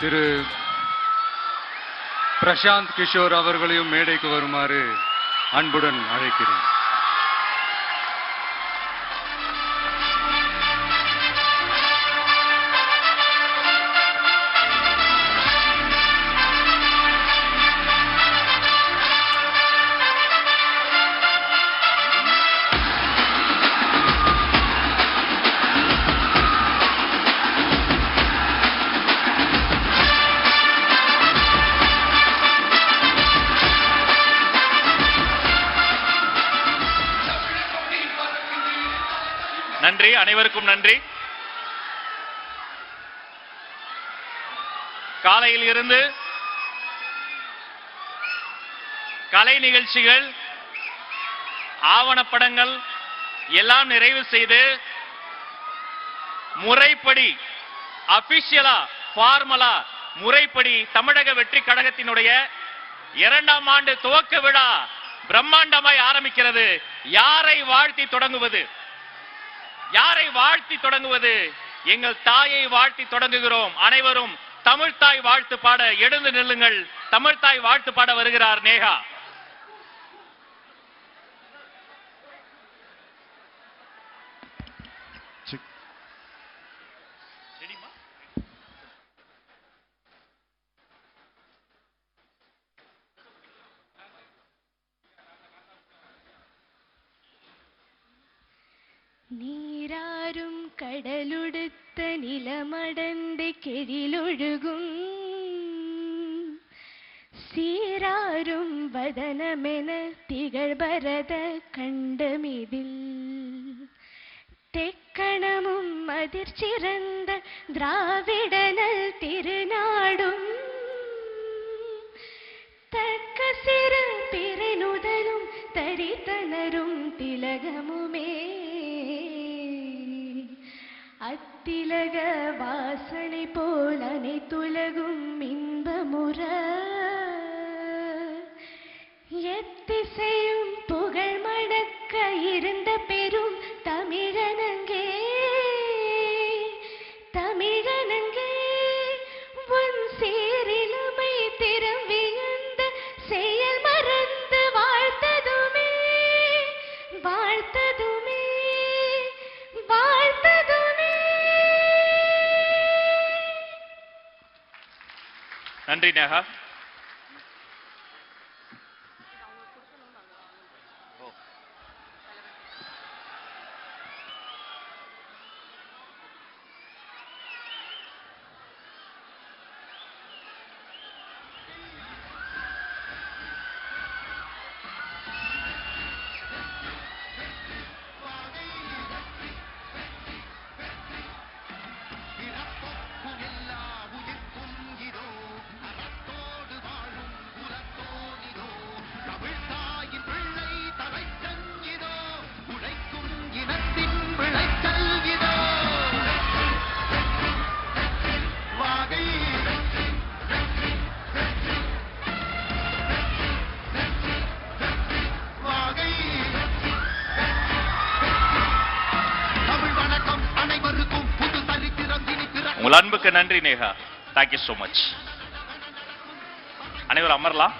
திரு பிரசாந்த் கிஷோர் அவர்களையும் மேடைக்கு வருமாறு அன்புடன் அழைக்கிறேன். நன்றி அனைவருக்கும் நன்றி. காலையில் இருந்து கலை நிகழ்ச்சிகள் ஆவணப்படங்கள் எல்லாம் நிறைவு செய்து முறைப்படி அபிஷியலா ஃபார்மலா முறைப்படி தமிழக வெற்றி கழகத்தினுடைய இரண்டாம் ஆண்டு துவக்க விழா பிரம்மாண்டமாய் ஆரம்பிக்கிறது. யாரை வாழ்த்தி தொடங்குவது? யாரை வாழ்த்தி தொடங்குவது? எங்கள் தாயை வாழ்த்தி தொடங்குகிறோம். அனைவரும் தமிழ் தாய் வாழ்த்து பாட எழுந்து நில்லுங்கள். தமிழ் தாய் வாழ்த்து பாட வருகிறார் நேகா. നീരാരും കടലുടുത്ത നിലമടന്റെ കെഴിലൊഴുകും. സീരാരും വദനമെന തികൾ ഭരത കണ്ടമിതിൽ. തെക്കണമും അതിർച്ചിറന്ത ദ്രാവിഡനൽ തിരുനാടും. തക്കസിറ് പിറനുതലും തരിതനരും തിലകമോ திலக அத்திலக வாசனை போல் அனைத்துலகும் இன்பமுற எத்திசை நன்றி நேகா. உங்கள் அன்புக்கு நன்றி நேகா. தேங்க்யூ ஸோ மச் அனைவரும் அமரலாம்?